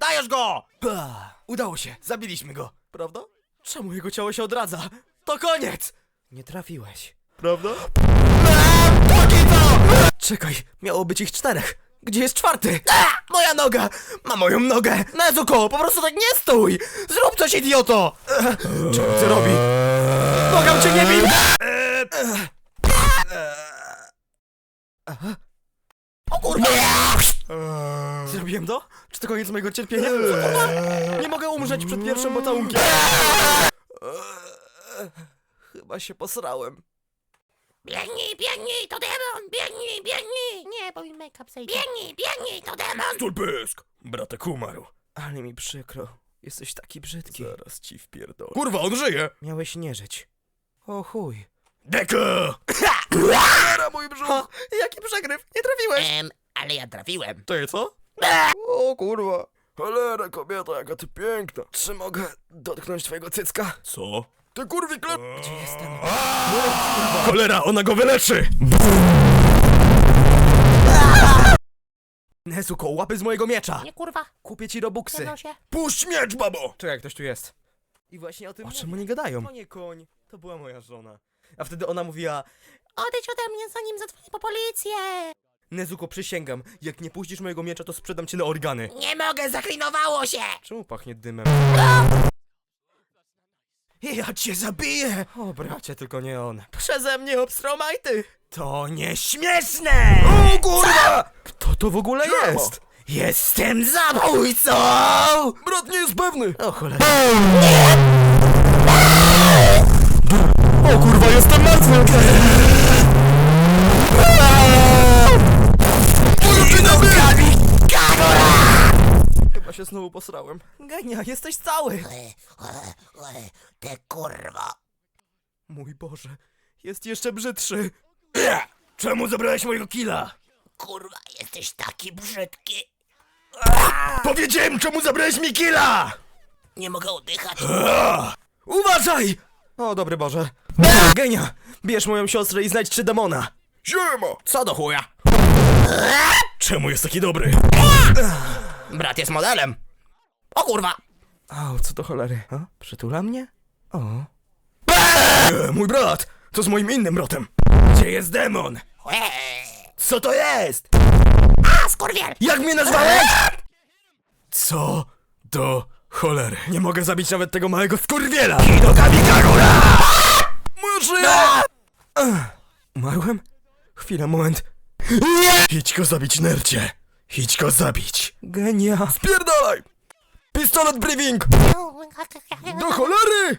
Dajesz go! Bah, udało się, zabiliśmy go. Prawda? Czemu jego ciało się odradza? To koniec! Nie trafiłeś. Prawda? Czekaj, miało być ich czterech. Gdzie jest czwarty? A, moja noga! Ma moją nogę! Nezuko, po prostu tak nie stój! Zrób coś, idioto! E, Czemu ty robi? Błagam cię, nie bij! E, Aha. O kurwa! Zrobiłem to? Czy to koniec mojego cierpienia? Co, kurwa? Nie mogę umrzeć przed pierwszym pocałunkiem. Chyba się posrałem. Biegnij, biegnij, to demon! Biegnij, biegnij! Nie, bo mi make-up zejdzie. Biegnij, biegnij, to demon! Tulpysk! Bratek umarł. Ale mi przykro. Jesteś taki brzydki. Zaraz ci wpierdolę. Kurwa, on żyje! Miałeś nie żyć. O chuj. Deko! Cholera, mój brzuch! jaki przegryw! Nie trafiłeś! Em, ale ja trafiłem. Ty co? O kurwa. Cholera, kobieta, jaka ty piękna. Czy mogę dotknąć twojego cycka? Co? Ty kurwi klep... Gdzie jestem? Cholera, ona go wyleczy! Nezuko, łapy z mojego miecza! Nie kurwa, Kupię ci robuxy. się. Puść miecz, babo! Czekaj, ktoś tu jest. I właśnie o tym O czym oni gadają? To nie koń, to była moja żona. A wtedy ona mówiła, Odejdź ode mnie, zanim zadzwonię po policję! Nezuko, przysięgam, jak nie puścisz mojego miecza, to sprzedam cię na organy. Nie mogę, zaklinowało się! Czemu pachnie dymem? Ja cię zabiję! O bracie, tylko nie on. Przeze mnie obstromajty! To nieśmieszne! O kurwa! Kto to w ogóle jest? Jestem zabójcą! Brat nie jest pewny! O cholera. O posrałem. Genia, jesteś cały! Ty kurwa. Mój Boże, jest jeszcze brzydszy. Czemu zabrałeś mojego killa? Kurwa, jesteś taki brzydki. Powiedziałem, czemu zabrałeś mi killa! Nie mogę oddychać. Uważaj! O, dobry Boże. Genia, bierz moją siostrę i znajdź trzy demona. Ziemo! Co do chuja? Czemu jest taki dobry? Brat jest modelem. O kurwa! O, co do cholery? A? Przytula mnie? O. E, mój brat! To z moim innym bratem. Gdzie jest demon? Co to jest? A, skurwiel! Jak mnie nazwałeś? Co do cholery? Nie mogę zabić nawet tego małego skurwiela! do Kamikagura! Moja szyja! Ech, Umarłem? Chwila, moment. Nie! Idź go zabić, nercie! Idź go zabić! Genia! Spierdalaj! Pistolet briefing! Do cholery!